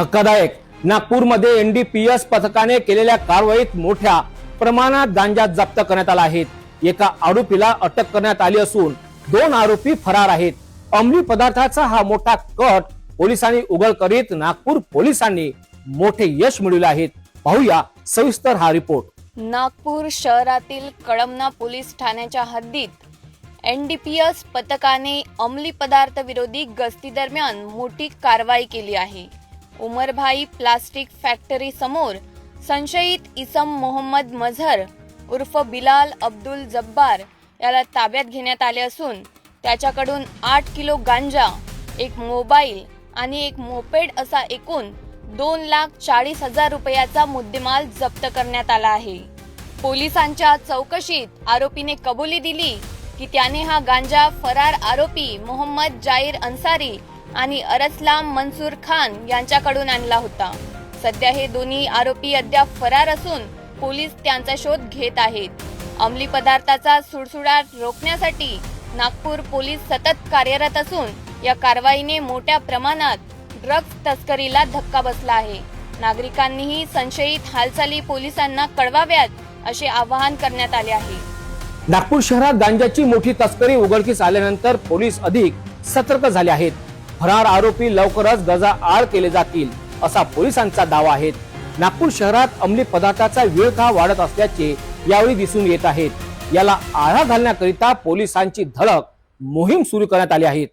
धक्कादायक. नागपूरमध्ये एनडीपीएस पथकाने केलेल्या कारवाईत मोठ्या प्रमाणात गांजा जप्त करण्यात आला आहे. एका आरोपीला अटक करण्यात आली असून दोन आरोपी फरार आहेत. अंमली पदार्थाचा हा मोठा कट पोलिसांनी उघड करीत नागपूर पोलिसांनी मोठे यश मिळवले आहेत पाहूया सविस्तर हा रिपोर्ट. नागपूर शहरातील कळमना पोलीस ठाण्याच्या हद्दीत एनडीपीएस पथकाने अंमली पदार्थ विरोधी गस्ती दरम्यान मोठी कारवाई केली आहे. उमरभाई प्लास्टिक फॅक्टरी समोर संशयित इसम मोहम्मद मझहर उर्फ बिलाल अब्दुल जब्बार याला ताब्यात घेण्यात आले असून त्याच्याकडून आठ किलो गांजा एक मोबाईल आणि एक मोपेड असा एकूण दोन लाख चाळीस हजार रुपयाचा मुद्देमाल जप्त करण्यात आला आहे. पोलिसांच्या चौकशीत आरोपीने कबुली दिली की त्याने हा गांजा फरार आरोपी मोहम्मद जाहीर अन्सारी आणि अरसलाम मनसूर खान यांच्याकडून आणला होता. सध्या हे दोन्ही आरोपी अद्याप फरार असून पोलीस त्यांचा शोध घेत आहेत. अंमली पदार्थाचा सुडसुडाट रोखण्यासाठी नागपूर पोलीस सतत कार्यरत असून या कारवाईने मोठ्या प्रमाणात ड्रग्ज तस्करीला धक्का बसला आहे. नागरिकांनीही संशयित हालचाली पोलिसांना कळवाव्यात असे आवाहन करण्यात आले आहे. नागपूर शहरात गांजाची मोठी तस्करी उघडकीस आल्यानंतर पोलीस अधिक सतर्क झाले आहेत. फरार आरोपी लवकरच गजा आळ केले जातील असा पोलिसांचा दावा आहे. नागपूर शहरात अंमली पदार्थाचा विळखा वाढत असल्याचे यावेळी दिसून येत आहेत याला आळा घालण्याकरिता पोलिसांची धडक मोहीम सुरू करण्यात आली आहे.